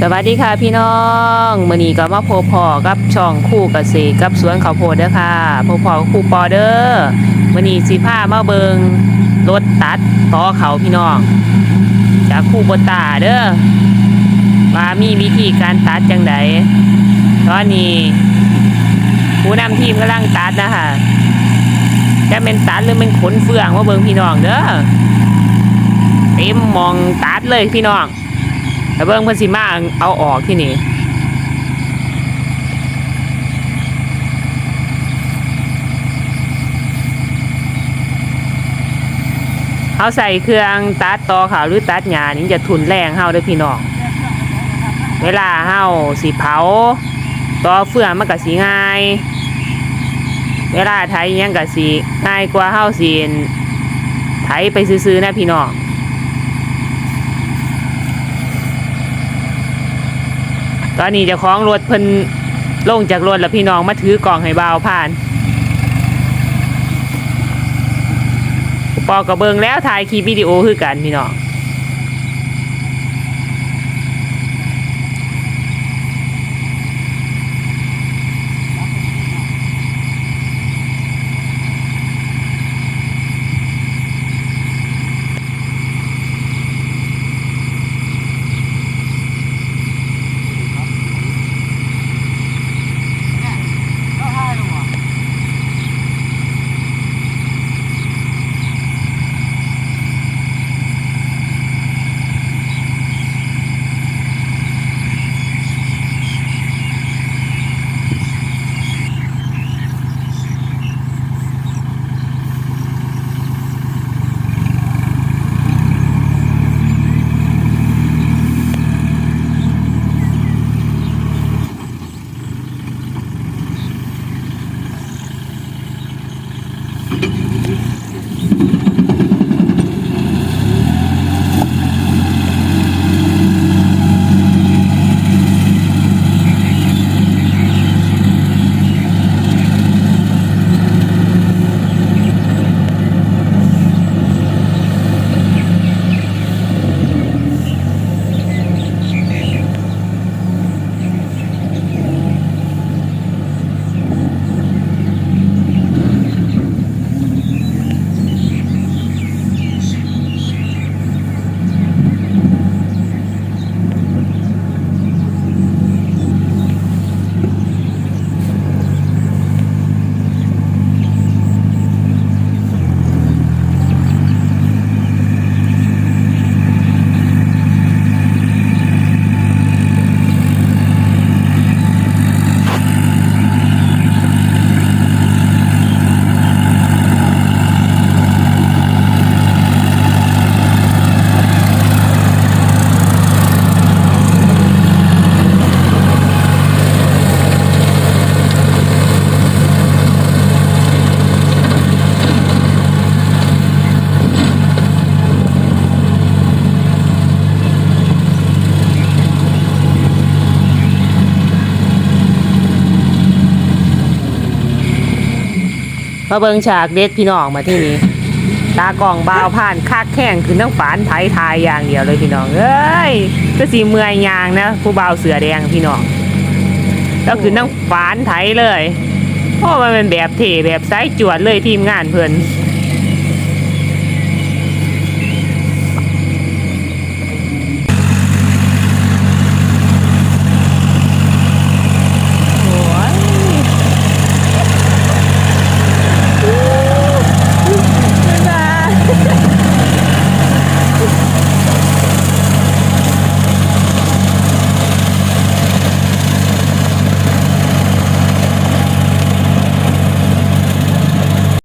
สวัสดีค่ะพี่น้องมื่อนี้ก็มาพบพอกับช่องคู่เกษตรกับสวนข้าวโพดเด้อค่ะพบพอคู่ปอเด้อมื่อนี้สิพามาเบิงรถตัดต่อเขาพี่น้อง จากคู่บตาเด้อว่ามีวิธีการตัดจังไดตอนนี้ผู้นำทีมกำลังตัดนะคะจะเป็นตัดหรือเป็นขนเฟืองมาเบิงพี่น้องเด้อเต็มมองตัดเลยพี่น้อง แล้วเบิ่งเพิ่นสิมาเอาออกที่นี่เอาใส่เครื่องตัดต่อขาวหรือตัดหญ้านี่จะทุนแรงเฮาเด้อพี่น้อง เวลาเฮาสิเผาต่อเฟื่องมันก็สิง่าย เวลาไถอิหยังก็สิง่ายกว่าเฮาสิไถไปซื้อๆนะพี่น้อง ตอนนี้จะคล้องรถเพิ่นลงจากรถแล้วพี่น้องมาถือกล่องให้บ่าวผ่านปอกระเบิงแล้วถ่ายคลิปวิดีโอคือกันพี่น้อง มาเบิงฉากเด็ดพี่น้องมาที่นี่ตากล่องบาวผ่านคากแข้งคือน้ำฝานไถทายอย่างเดียวเลยพี่น้องเอ้ยก็สีเมื่อยยางนะ ผู้บ่าวเสือแดงพี่น้องแล้วคือน้ำฝานไถเลยเพราะมันเป็นแบบเทแบบสายจวดเลยทีมงานเพิ่น